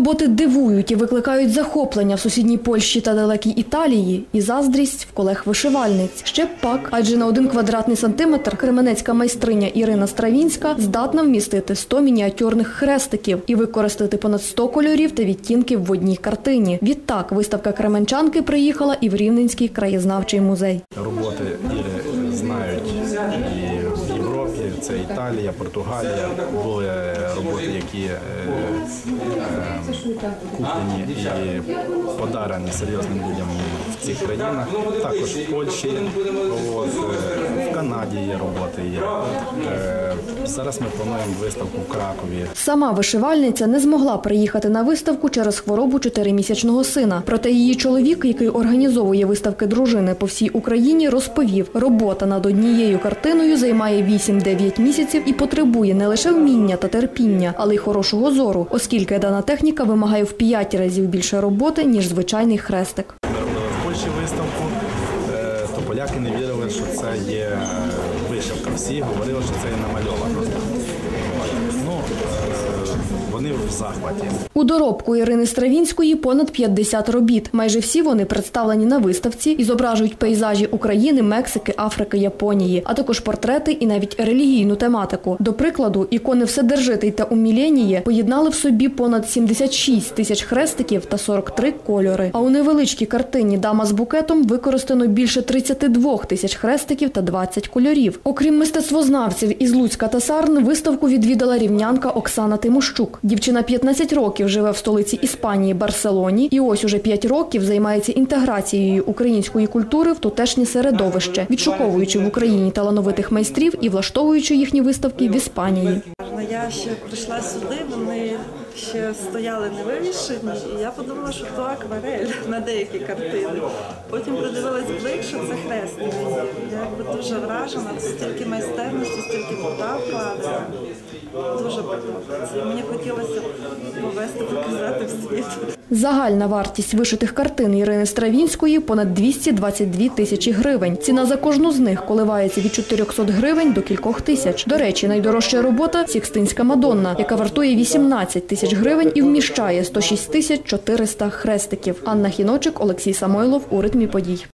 роботи дивують і викликають захоплення в сусідній Польщі та далекій Італії і заздрість в колег-вишивальниць. Ще б пак, адже на один квадратний сантиметр кременецька майстриня Ірина Стравінська здатна вмістити 100 мініатюрних хрестиків і використати понад 100 кольорів та відтінків в одній картині. Відтак виставка кременчанки приїхала і в Рівненський краєзнавчий музей. Роботи знають і в Європі, це Італія, Португалія. Були роботи, які е, е, куплені і подарені серйозним людям в цих країнах. Також в Польщі, е, в Канаді є роботи. Є. Зараз ми плануємо виставку в Кракові. Сама вишивальниця не змогла приїхати на виставку через хворобу чотиримісячного сина. Проте її чоловік, який організовує виставки дружини по всій Україні, розповів, робота над однією картиною займає 8-9 місяців і потребує не лише вміння та терпіння, але й хорошого зору, оскільки дана техніка вимагає в 5 разів більше роботи ніж звичайний хрестик. Ми робили в Польщі виставку, е, то поляки не вірили, що це є е, вишивка. Всі говорили, що це є намальовано. Ну, вони в захваті. У доробку Ірини Стравінської понад 50 робіт. Майже всі вони представлені на виставці і зображують пейзажі України, Мексики, Африки, Японії, а також портрети і навіть релігійну тематику. До прикладу, ікони Вседержитель та Уміленіє поєднали в собі понад 76 тисяч хрестиків та 43 кольори. А у невеличкій картині Дама з букетом використано більше 32 тисяч хрестиків та 20 кольорів. Окрім мистецтвознавців із Луцька та Сарн, виставку відвідала рівнянка Оксана Тимощук. Дівчина 15 років живе в столиці Іспанії Барселоні і ось уже 5 років займається інтеграцією української культури в тутешнє середовище, відшуковуючи в Україні талановитих майстрів і влаштовуючи їхні виставки в Іспанії. Я ще прийшла сюди, вони ще стояли не вивішені, і я подумала, що то акварель на деякі картини. Потім придивилась ближче, це хрестик. Я якби дуже вражена, стільки майстерності, стільки вкладено. Дуже подобається. Мені хотілося повести, показати в світ. Загальна вартість вишитих картин Ірини Стравінської понад 222 тисячі гривень. Ціна за кожну з них коливається від 400 гривень до кількох тисяч. До речі, найдорожча робота Сікстинська Мадонна, яка вартує 18 тисяч гривень і вміщає 106 тисяч 400 хрестиків. Анна Хіночик, Олексій Самойлов у ритмі подій.